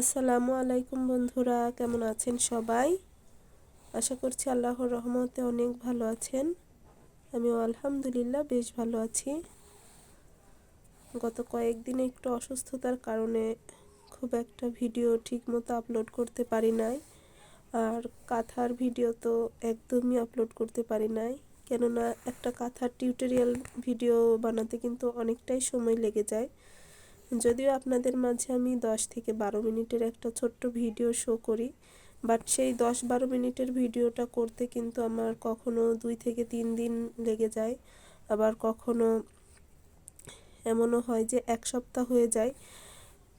আসসালামু আলাইকুম বন্ধুরা, কেমন আছেন সবাই? আশা করছি আল্লাহর রহমতে অনেক ভালো আছেন। আমিও আলহামদুলিল্লাহ বেশ ভালো আছি। গত কয়েকদিনে একটু অসুস্থতার কারণে খুব একটা ভিডিও ঠিক মতো আপলোড করতে পারি নাই। আর কাঁথার ভিডিও তো একদমই আপলোড করতে পারি নাই। কেননা একটা কাঁথার টিউটোরিয়াল ভিডিও বানাতে কিন্তু অনেকটাই সময় লেগে যায়। যদিও আপনাদের মাঝে আমি দশ থেকে বারো মিনিটের একটা ছোট্ট ভিডিও শো করি বাট সেই দশ বারো মিনিটের ভিডিওটা করতে কিন্তু আমার কখনো দুই থেকে তিন দিন লেগে যায়। আবার কখনো এমনও হয় যে এক সপ্তাহ হয়ে যায়।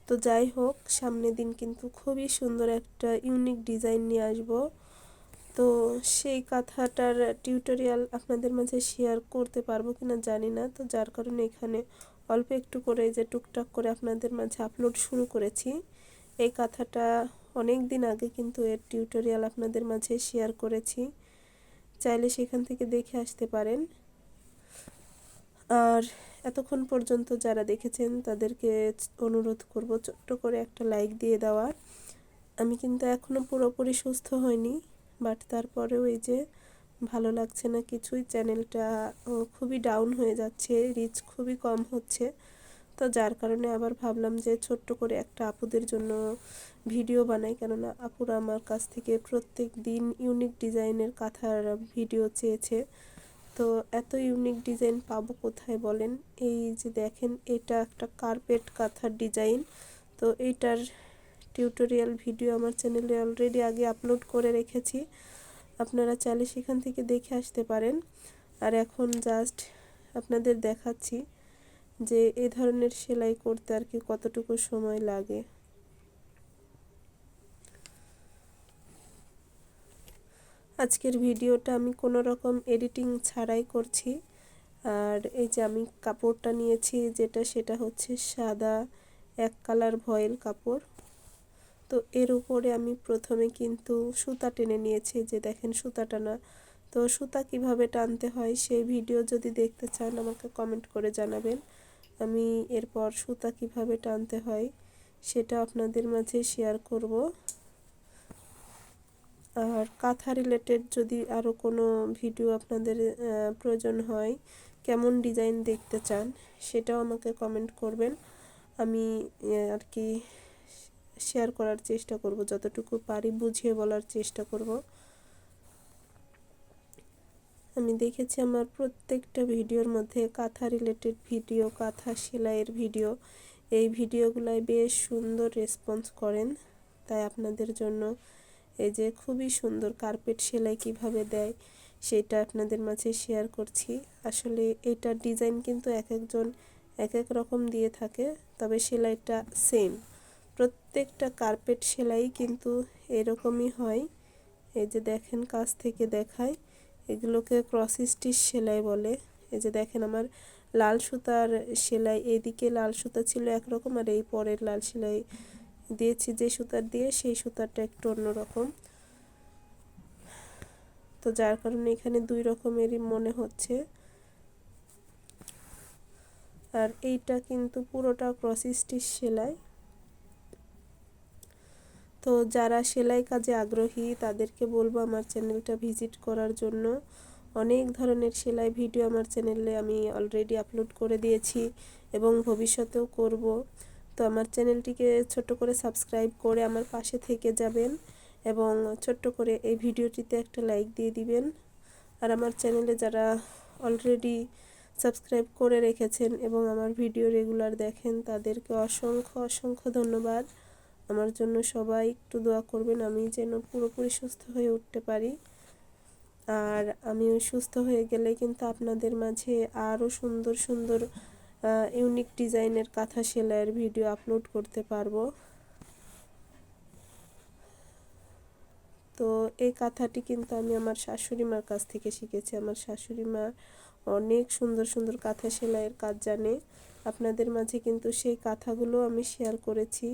তো যাই হোক, সামনের দিন কিন্তু খুবই সুন্দর একটা ইউনিক ডিজাইন নিয়ে আসব। তো সেই কাঁথাটার টিউটোরিয়াল আপনাদের মাঝে শেয়ার করতে পারব কিনা জানি না, তো যার কারণে এখানে অল্প একটু করে যে টুকটাক করে আপনাদের মাঝে আপলোড শুরু করেছি। এই কাঁথাটা অনেক দিন আগে কিন্তু এর টিউটোরিয়াল আপনাদের মাঝে শেয়ার করেছি। চাইলে সেখান থেকে দেখে আসতে পারেন। আর এতক্ষণ পর্যন্ত যারা দেখেছেন, তাদেরকে অনুরোধ করব ছোট্ট করে একটা লাইক দিয়ে দেওয়ার আমি কিন্তু এখনও পুরোপুরি সুস্থ হয়নি বাট তারপরেও এই যে ভালো লাগছে না কিছুই। চ্যানেলটা খুবই ডাউন হয়ে যাচ্ছে রিচ খুবই কম হচ্ছে। তো যার কারণে আবার ভাবলাম যে ছোট্ট করে একটা আপুদের জন্য ভিডিও বানাই। কেননা আপুরা আমার কাছ থেকে প্রত্যেক দিন ইউনিক ডিজাইনের কাঁথার ভিডিও চেয়েছে। তো এত ইউনিক ডিজাইন পাবো কোথায় বলেন? এই যে দেখেন, এটা একটা কার্পেট কাঁথার ডিজাইন তো এইটার টিউটোরিয়াল ভিডিও আমার চ্যানেলে অলরেডি আগে আপলোড করে রেখেছি। আপনারা চাইলে সেখান থেকে দেখে আসতে পারেন। আর এখন জাস্ট আপনাদের দেখাচ্ছি যে এ ধরনের সেলাই করতে আর কি কতটুকু সময় লাগে। আজকের ভিডিওটা আমি কোনো রকম এডিটিং ছাড়াই করছি। আর এই যে আমি কাপড়টা নিয়েছি যেটা সেটা হচ্ছে সাদা এক কালার ভয়েল কাপড়। তো এর উপরে আমি প্রথমে কিন্তু সুতা টেনে নিয়েছি যে দেখেন সুতা টানা তো সুতা কীভাবে টানতে হয় সেই ভিডিও যদি দেখতে চান, আমাকে কমেন্ট করে জানাবেন। আমি এরপর সুতা কীভাবে টানতে হয় সেটা আপনাদের মাঝে শেয়ার করব। আর কাঁথা রিলেটেড যদি আরও কোনো ভিডিও আপনাদের প্রয়োজন হয়, কেমন ডিজাইন দেখতে চান সেটাও আমাকে কমেন্ট করবেন। আমি আর কি শেয়ার করার চেষ্টা করব, যতটুকু পারি বুঝিয়ে বলার চেষ্টা করব। আমি দেখেছি আমার প্রত্যেকটা ভিডিওর মধ্যে কাঁথা রিলেটেড ভিডিও কাঁথা সেলাইয়ের ভিডিও এই ভিডিওগুলাই বেশ সুন্দর রেসপন্স করেন। তাই আপনাদের জন্য এই যে খুবই সুন্দর কার্পেট সেলাই কীভাবে দেয়, সেটা আপনাদের মাঝে শেয়ার করছি। আসলে এইটার ডিজাইন কিন্তু এক একজন এক এক রকম দিয়ে থাকে, তবে সেলাইটা সেম প্রত্যেকটা কার্পেট সেলাই কিন্তু এরকমই হয়। এই যে দেখেন কাছ থেকে দেখায়, এগুলোকে ক্রস স্টিচ সেলাই বলে। এই যে দেখেন আমার লাল সুতার সেলাই, এদিকে লাল সুতা ছিল একরকম আর এই পরের লাল সেলাই দিয়েছি যে সুতার দিয়ে, সেই সুতারটা একটু অন্যরকম। তো যার কারণে এখানে দুই রকমেরই মনে হচ্ছে। আর এইটা কিন্তু পুরোটা ক্রস স্টিচ সেলাই। তো যারা সেলাই কাজে আগ্রহী, তাদেরকে বলব আমার চ্যানেলটা ভিজিট করার জন্য। অনেক ধরনের সেলাই ভিডিও আমার চ্যানেলে আমি অলরেডি আপলোড করে দিয়েছি এবং ভবিষ্যতেও করব। তো আমার চ্যানেলটিকে ছোট করে সাবস্ক্রাইব করে আমার পাশে থেকে যাবেন এবং ছোট্ট করে এই ভিডিওটিতে একটা লাইক দিয়ে দিবেন। আর আমার চ্যানেলে যারা অলরেডি সাবস্ক্রাইব করে রেখেছেন এবং আমার ভিডিও রেগুলার দেখেন, তাদেরকে অসংখ্য অসংখ্য ধন্যবাদ। আমার জন্য সবাই একটু দোয়া করবেন, আমি যেন পুরোপুরি সুস্থ হয়ে উঠতে পারি। আর আমি সুস্থ হয়ে গেলে কিন্তু আপনাদের মাঝে আরও সুন্দর সুন্দর ইউনিক ডিজাইনের কাঁথা সেলাইয়ের ভিডিও আপলোড করতে পারব। তো এই কাঁথাটি কিন্তু আমি আমার শাশুড়ি মার কাছ থেকে শিখেছি। আমার শাশুড়ি মা অনেক সুন্দর সুন্দর কাঁথা সেলাইয়ের কাজ জানে। আপনাদের মাঝে কিন্তু সেই কাঁথাগুলো আমি শেয়ার করেছি।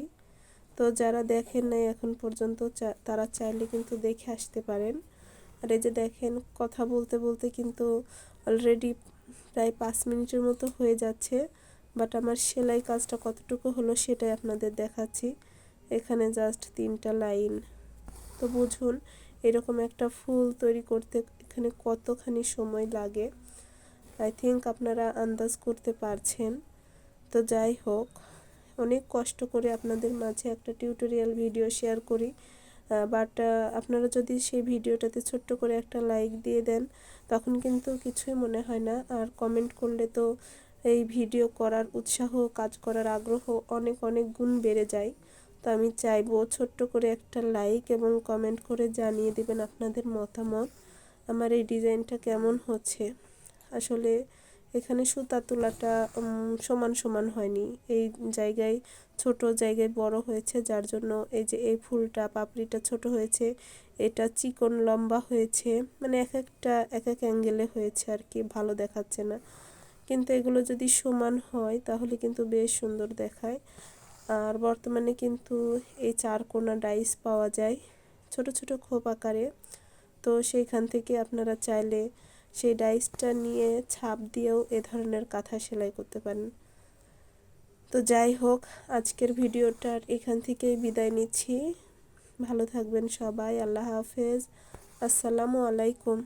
তো যারা দেখেন নাই এখন পর্যন্ত তারা চাইলে কিন্তু দেখে আসতে পারেন। আর এই যে দেখেন, কথা বলতে বলতে কিন্তু অলরেডি প্রায় পাঁচ মিনিটের মতো হয়ে যাচ্ছে বাট আমার সেলাই কাজটা কতটুকু হলো সেটাই আপনাদের দেখাচ্ছি। এখানে জাস্ট তিনটা লাইন। তো বুঝুন, এরকম একটা ফুল তৈরি করতে এখানে কতখানি সময় লাগে। আই থিঙ্ক আপনারা আন্দাজ করতে পারছেন। তো যাই হোক। অনেক কষ্ট করে আপনাদের মাঝে একটা টিউটোরিয়াল ভিডিও শেয়ার করি। বাট আপনারা যদি সেই ভিডিওটাতে ছোট্ট করে একটা লাইক দিয়ে দেন, তখন কিন্তু কিছুই মনে হয় না। আর কমেন্ট করলে তো এই ভিডিও করার উৎসাহ, কাজ করার আগ্রহ অনেক অনেক গুণ বেড়ে যায়। তো আমি চাইব ছোট্ট করে একটা লাইক এবং কমেন্ট করে জানিয়ে দেবেন আপনাদের মতামত। আমার এই ডিজাইনটা কেমন হচ্ছে? আসলে এখানে সুতা তোলাটা সমান সমান হয়নি। এই জায়গায়, ছোট জায়গায় বড় হয়েছে, যার জন্য এই যে এই ফুলটা, পাপড়িটা ছোট হয়েছে, এটা চিকন লম্বা হয়েছে মানে এক একটা, এক এক অ্যাঙ্গেলে হয়েছে আর কি, ভালো দেখাচ্ছে না। কিন্তু এগুলো যদি সমান হয়, তাহলে কিন্তু বেশ সুন্দর দেখায়। আর বর্তমানে কিন্তু এই চার কোনা ডাইস পাওয়া যায়, ছোট ছোট খোপ আকারে। তো সেইখান থেকে আপনারা চাইলে সেই ডাইসটা নিয়ে ছাপ দিয়েও এ ধরনের কাঁথা সেলাই করতে পারেন। তো যাই হোক, আজকের ভিডিওটার এখান থেকেই বিদায় নিচ্ছি। ভালো থাকবেন সবাই, আল্লাহ হাফেজ। আসসালামু আলাইকুম।